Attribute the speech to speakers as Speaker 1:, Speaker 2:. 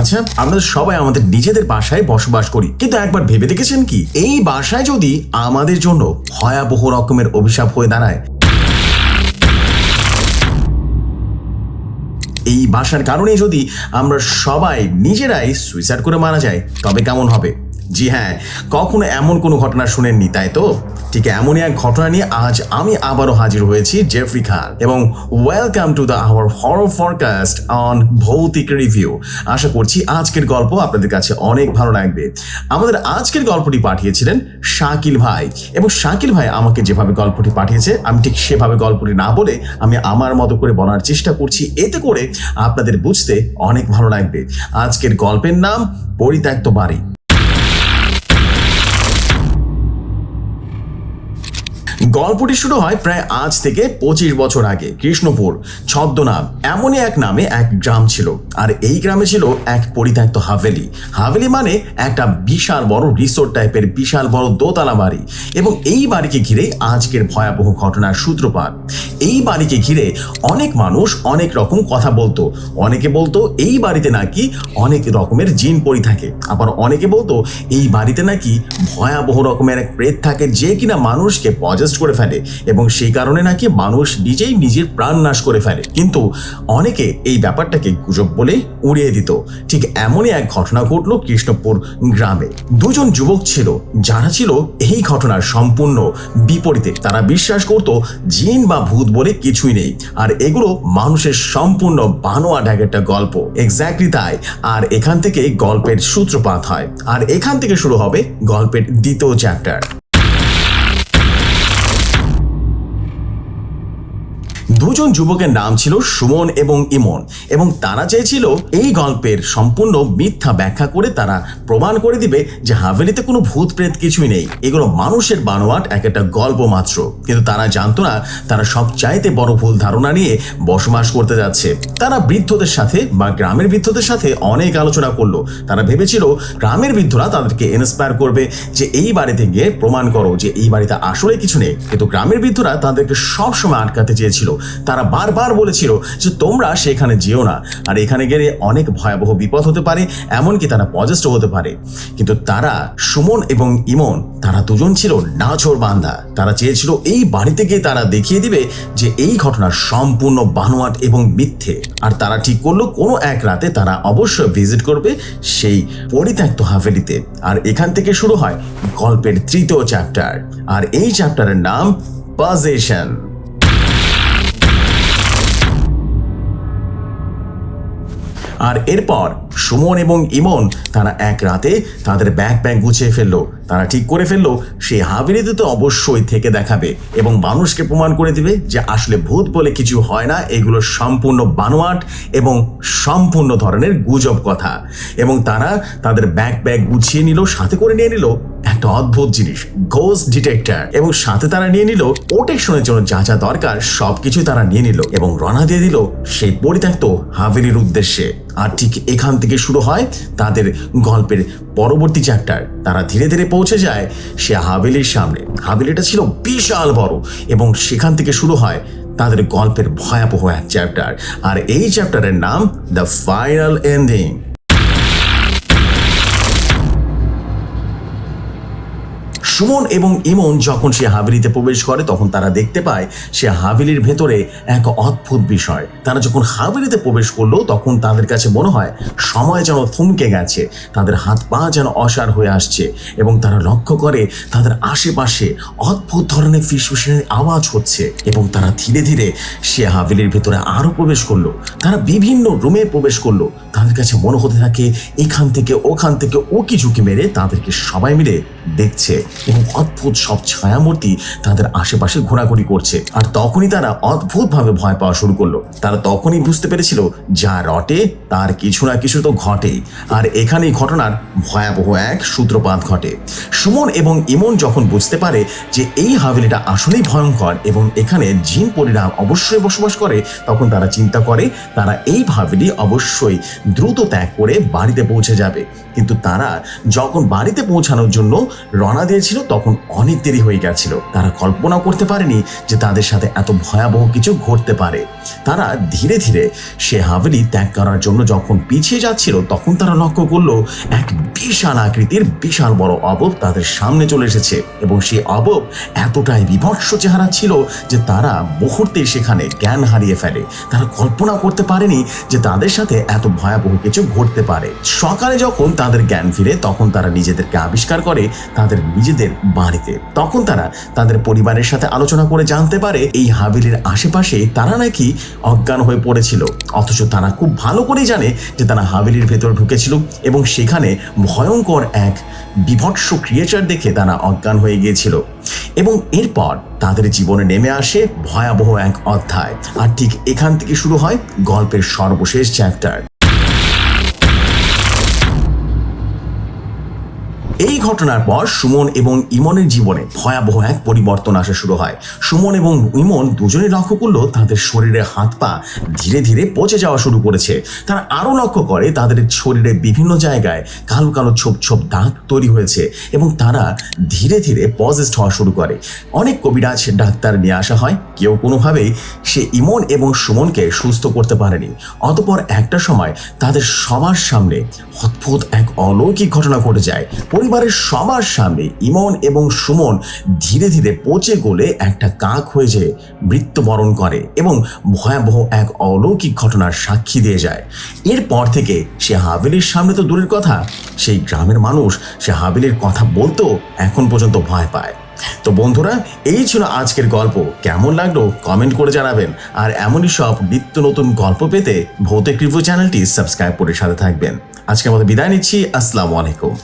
Speaker 1: আচ্ছা আমরা সবাই আমাদের নিজেদের বাসায় বসবাস করি, কিন্তু একবার ভেবে দেখেছেন কি? এই বাসায় যদি আমাদের জন্য ভয়াবহ রকমের অভিশাপ হয়ে দাঁড়ায়, এই বাসার কারণে যদি আমরা সবাই নিজেরাই সুইসাইড করে মারা যায় তবে কেমন হবে? জি হ্যাঁ কখনো এমন কোনো ঘটনা শুনেননি, তাই তো? ঠিক এমনই এক ঘটনা নিয়ে আজ আমি আবারও হাজির হয়েছি জেফরি খান এবং welcome to the hour horror forecast on ভৌতিক রিভিউ আশা করছি আজকের গল্প আপনাদের কাছে অনেক ভালো লাগবে। আমাদের আজকের গল্পটি পাঠিয়েছিলেন শাকিল ভাই। এবং শাকিল ভাই আমাকে যেভাবে গল্পটি পাঠিয়েছে, আমি ঠিক সেভাবে গল্পটি না বলে আমি আমার মতো করে বলার চেষ্টা করছি। এতে করে আপনাদের বুঝতে অনেক ভালো লাগবে। আজকের গল্পের নাম, পরিত্যক্ত বাড়ি। গল্পটি শুরু হয় প্রায় আজ থেকে পঁচিশ বছর আগে, কৃষ্ণপুর, ছদ্মনাম। এমনই এক নামে এক গ্রাম ছিল। আর এই গ্রামে ছিল এক পরিত্যক্ত হাভেলি। হাভেলি মানে একটা বিশাল বড় রিসোর্ট টাইপের বিশাল বড় দোতলা বাড়ি। এবং এই বাড়িকে ঘিরে আজকের ভয়াবহ ঘটনার সূত্রপাত। এই বাড়িকে ঘিরে অনেক মানুষ অনেক রকম কথা বলতো। অনেকে বলতো এই বাড়িতে নাকি অনেক রকমের জিন পড়ি থাকে। আবার অনেকে বলতো এই বাড়িতে নাকি ভয়াবহ রকমের এক প্রেত থাকে যে কিনা মানুষকে পজেস্ট করে ফেলে এবং সেই কারণে নাকি মানুষ নিজেই নিজের প্রাণ নাশ করে ফেলে। কিন্তু অনেকে এই ব্যাপারটাকে গুজব বলে উড়িয়ে দিত। ঠিক এমনই এক ঘটনা ঘটলো কৃষ্ণপুর গ্রামে। দুজন যুবক ছিল, যারা ছিল এই ঘটনার সম্পূর্ণ বিপরীতে। তারা বিশ্বাস করত, জিন বা ভূত বলে কিছুই নেই। আর এগুলো মানুষের সম্পূর্ণ বানোয়া একটা গল্প। এক্স্যাক্টলি তাই। আর এখান থেকে গল্পের সূত্রপাত হয়। আর এখান থেকে শুরু হবে গল্পের দ্বিতীয় চ্যাপ্টার দুজন যুবকের নাম ছিল সুমন এবং ইমন এবং তারা চেয়েছিল এই গল্পের সম্পূর্ণ মিথ্যা ব্যাখ্যা করে তারা প্রমাণ করে দিবে যে হাভেলিতে কোনো ভূত প্রেত কিছুই নেই। এগুলো মানুষের বানোয়াট, এক একটা গল্প মাত্র। কিন্তু তারা জানতো না, তারা সব চাইতে বড় ভুল ধারণা নিয়ে বসবাস করতে যাচ্ছে। তারা বৃদ্ধদের সাথে বা গ্রামের বৃদ্ধদের সাথে অনেক আলোচনা করল। তারা ভেবেছিল গ্রামের বৃদ্ধরা তাদেরকে ইন্সপায়ার করবে যে এই বাড়িতে গিয়ে প্রমাণ করো যে এই বাড়িতে আসলে কিছু নেই। কিন্তু গ্রামের বৃদ্ধরা তাদেরকে সবসময় আটকাতে চেয়েছিল। তারা বারবার বলেছিল যে তোমরা সেখানে যেও না, আর এখানে গেলে অনেক ভয়াবহ বিপদ হতে পারে, এমনকি তারা পজেস্ট হতে পারে। কিন্তু তারা সুমন এবং ইমন, তারা দুজন ছিল নাছর বান্দা। তারা চেয়েছিল এই বাড়িতে গিয়ে তারা দেখিয়ে দিবে যে এই ঘটনা সম্পূর্ণ বানোয়াট এবং মিথ্যে। আর তারা ঠিক করল, কোনো এক রাতে তারা অবশ্যই ভিজিট করবে সেই পরিত্যক্ত হাভেলিতে। আর এখান থেকে শুরু হয় গল্পের তৃতীয় চ্যাপ্টার। আর এই চ্যাপ্টারের নাম পজেশন। আর এরপর সুমন এবং ইমন তারা এক রাতে তাদের ব্যাগ ব্যাগ গুছিয়ে ফেলল। তারা ঠিক করে ফেলল সেই হাবিলিতে তো অবশ্যই থেকে দেখাবে এবং মানুষকে প্রমাণ করে দিবে যে আসলে ভূত বলে কিছু হয় না, এগুলো সম্পূর্ণ বানোয়াট এবং সম্পূর্ণ ধরনের গুজব কথা। এবং তারা তাদের ব্যাগ ব্যাগ গুছিয়ে নিল, সাথে করে নিয়ে নিল। একটা অদ্ভুত জিনিস গোস্ট ডিটেক্টর এবং সাথে তারা নিয়ে নিল প্রোটেকশনের জন্য যা যা দরকার সবকিছু তারা নিয়ে নিল এবং রওনা দিয়ে দিল সেই পরিত্যক্ত হাভেলির উদ্দেশ্যে। আর ঠিক এখান থেকে শুরু হয় তাদের গল্পের পরবর্তী চ্যাপ্টার তারা ধীরে ধীরে পৌঁছে যায় সে হাভেলির সামনে। হাভেলিটা ছিল বিশাল বড় এবং সেখান থেকে শুরু হয় তাদের গল্পের ভয়াবহ এক চ্যাপ্টার আর এই চ্যাপ্টারের নাম দ্য ফাইনাল এন্ডিং সুমন এবং ইমন যখন সে হাভেলিতে প্রবেশ করে, তখন তারা দেখতে পায় সে হাভেলির ভেতরে এক অদ্ভুত বিষয়। তারা যখন হাভেলিতে প্রবেশ করল, তখন তাদের কাছে মনে হয় সময় যেন থমকে গেছে, তাদের হাত পা যেন অসার হয়ে আসছে এবং তারা লক্ষ্য করে তাদের আশেপাশে অদ্ভুত ধরনের ফিসফিসের আওয়াজ হচ্ছে এবং তারা ধীরে ধীরে সে হাভেলির ভেতরে আরও প্রবেশ করল। তারা বিভিন্ন রুমে প্রবেশ করল। তাদের কাছে মনে হতে থাকে, এখান থেকে ওখান থেকে ওকি ঝুঁকি মেরে তাদেরকে সবাই মিলে দেখছে। এবং অদ্ভুত সব ছায়ামূর্তি তাদের আশেপাশে ঘোরাঘুরি করছে। আর তখনই তারা অদ্ভুতভাবে ভয় পাওয়া শুরু করল। তারা তখনই বুঝতে পেরেছিল, যা রটে তার কিছু না কিছু তো ঘটে আর এখানেই ঘটনার ভয়াবহ এক সূত্রপাত ঘটে। সুমন এবং ইমন যখন বুঝতে পারে যে এই হাভেলিটা আসলেই ভয়ঙ্কর এবং এখানে জিন পরিরা অবশ্যই বসবাস করে, তখন তারা চিন্তা করে তারা এই হাভেলি অবশ্যই দ্রুত ত্যাগ করে বাড়িতে পৌঁছে যাবে। কিন্তু তারা যখন বাড়িতে পৌঁছানোর জন্য রওনা দিয়েছিল তখন অনেক দেরি হয়ে গেছিল। তারা কল্পনা করতে পারেনি যে তাদের সাথে এত ভয়াবহ কিছু ঘটতে পারে। তারা ধীরে ধীরে সে হাভেলি ত্যাগ করার জন্য যখন পিছিয়ে যাচ্ছিল, তখন তারা লক্ষ্য করল, এক বিশাল আকৃতির বিশাল বড় অবব তাদের সামনে চলে এসেছে এবং সেই অবব এতটাই বিভৎস চেহারা ছিল যে তারা মুহূর্তে সেখানে জ্ঞান হারিয়ে ফেলে। তারা কল্পনা করতে পারেনি যে তাদের সাথে এত ভয়াবহ কিছু ঘটতে পারে। সকালে যখন তাদের জ্ঞান ফিরে, তখন তারা নিজেদেরকে আবিষ্কার করে, তাদের নিজেদের বাড়িতে। তখন তারা তাদের পরিবারের সাথে আলোচনা করে জানতে পারে এই হাবিলের আশেপাশে তারা নাকি অজ্ঞান হয়ে পড়েছিল। অথচ তারা খুব ভালো করেই জানে যে তারা হাবিলির ভেতর ঢুকেছিল এবং সেখানে ভয়ঙ্কর এক বিভৎস ক্রিয়েচার দেখে তারা অজ্ঞান হয়ে গিয়েছিল। এবং এরপর তাদের জীবনে নেমে আসে ভয়াবহ এক অধ্যায়। আর ঠিক এখান থেকে শুরু হয় গল্পের সর্বশেষ চ্যাপ্টার এই ঘটনার পর সুমন এবং ইমনের জীবনে ভয়াবহ এক পরিবর্তন আসা শুরু হয়। সুমন এবং ইমন দুজনে লক্ষ্য করল তাদের শরীরে হাত পা ধীরে ধীরে পচে যাওয়া শুরু করেছে। তারা আরও লক্ষ্য করে তাদের শরীরে বিভিন্ন জায়গায় কালো কালো ছোপ ছোপ দাগ তৈরি হয়েছে এবং তারা ধীরে ধীরে পজেস্ট হওয়া শুরু করে। অনেক কবিরাজ ডাক্তার নিয়ে আসা হয়। কেউ কোনোভাবেই সে ইমন এবং সুমনকে সুস্থ করতে পারেনি। অতপর একটা সময় তাদের সবার সামনে অদ্ভুত এক অলৌকিক ঘটনা ঘটে যায়। পরিবারের সবার সামনে ইমন এবং সুমন ধীরে ধীরে পচে গলে একটা কাক হয়ে যে মৃত্যুবরণ করে এবং ভয়াবহ এক অলৌকিক ঘটনার সাক্ষী দিয়ে যায়। এরপর থেকে সে হাভেলির সামনে তো দূরের কথা, সেই গ্রামের মানুষ সে হাভেলির কথা বলতেও এখন পর্যন্ত ভয় পায়। তো বন্ধুরা, এই ছিল আজকের গল্প। কেমন লাগল কমেন্ট করে জানাবেন। আর এমনই সব নিত্য নতুন গল্প পেতে ভৌতিক রিভিউ চ্যানেলটি সাবস্ক্রাইব করে সাথে থাকবেন। আজকের মতো বিদায় নিচ্ছি। আসসালামু আলাইকুম।